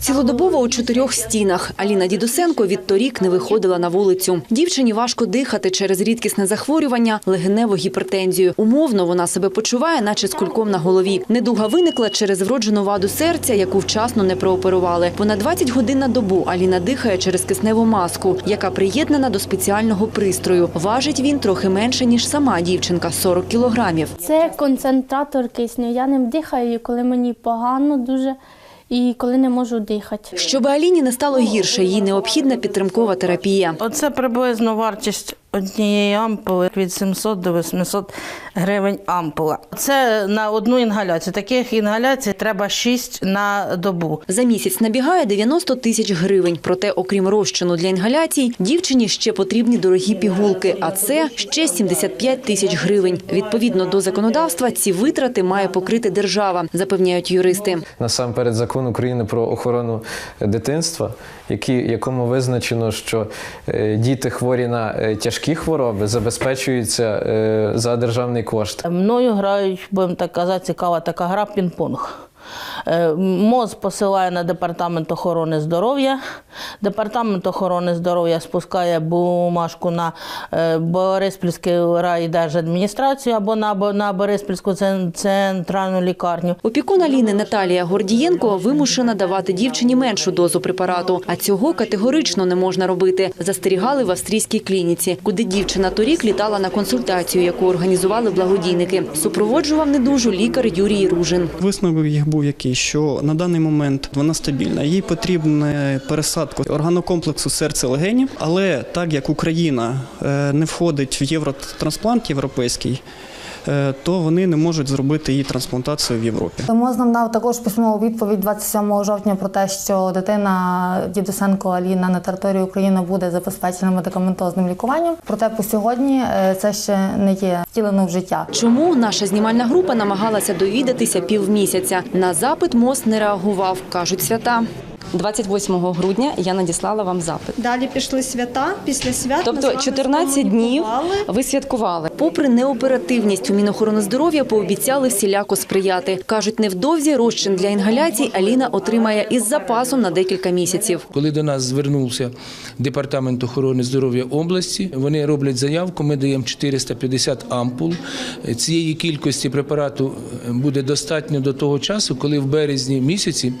Цілодобово у чотирьох стінах. Аліна Дідусенко відторік не виходила на вулицю. Дівчині важко дихати через рідкісне захворювання, легеневу гіпертензію. Умовно вона себе почуває, наче з кульком на голові. Недуга виникла через вроджену ваду серця, яку вчасно не прооперували. Понад 20 годин на добу Аліна дихає через кисневу маску, яка приєднана до спеціального пристрою. Важить він трохи менше, ніж сама дівчинка 40 кілограмів. Це концентратор кисню. Я ним дихаю, коли мені погано дуже і коли не можу дихати. Щоб Аліні не стало гірше, їй необхідна підтримкова терапія. Оце приблизно вартість однієї ампули від 700 до 800 гривень ампула. Це на одну інгаляцію. Таких інгаляцій треба 6 на добу. За місяць набігає 90 тисяч гривень. Проте, окрім розчину для інгаляцій, дівчині ще потрібні дорогі пігулки, а це ще 75 тисяч гривень. Відповідно до законодавства, ці витрати має покрити держава, запевняють юристи. насамперед закон України про охорону дитинства, який, якому визначено, що е, діти хворі на е, тяжкі хвороби забезпечуються е, за державний кошт. Мною грають, будемо так казати, цікава така гра пінг-понг. Е, МОЗ посилає на департамент охорони здоров'я. Департамент охорони здоров'я спускає бумажку на е, Бориспільську райдержадміністрацію або на, на Бориспільську центральну лікарню. Опікун Аліни Наталія Гордієнко вимушена давати дівчині меншу дозу препарату, а цього категорично не можна робити. Застерігали в австрійській клініці, куди дівчина торік літала на консультацію, яку організували благодійники. Супроводжував недужу лікар Юрій Ружин. Висновок їх був який, що на даний момент вона стабільна. Їй потрібна пересадка органокомплексу серця легенів, але так як Україна е, не входить в євротрансплант європейський, то вони не можуть зробити її трансплантацію в Європі. МОЗ нам дав також письмову відповідь 27 жовтня про те, що дитина Дідусенко Аліна на території України буде забезпечена медикаментозним лікуванням. Проте по сьогодні е, це ще не є втілено в життя. Чому наша знімальна група намагалася довідатися півмісяця? На запит МОЗ не реагував, кажуть свята. 28 грудня я надіслала вам запит. Далі пішли свята. Після свят Тобто вами 14 днів ви святкували. Попри неоперативність у Мінохорони здоров'я пообіцяли всіляко сприяти. Кажуть, невдовзі розчин для інгаляцій Аліна отримає із запасом на декілька місяців. Коли до нас звернувся департамент охорони здоров'я області, вони роблять заявку. Ми даємо 450 ампул. Цієї кількості препарату буде достатньо до того часу, коли в березні місяці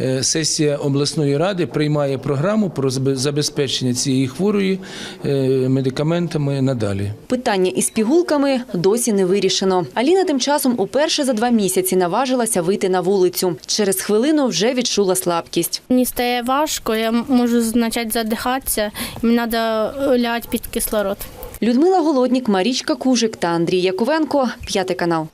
е, сесія обласної ради приймає програму про забе- забезпечення цієї хворої е, медикаментами надалі. Питання із пігулками досі не вирішено. Аліна тим часом уперше за два місяці наважилася вийти на вулицю. Через хвилину вже відчула слабкість. Мені стає важко, я можу почати задихатися, мені треба лягати під кислород. Людмила Голоднік, Марічка Кужик та Андрій Яковенко. П'ятий канал.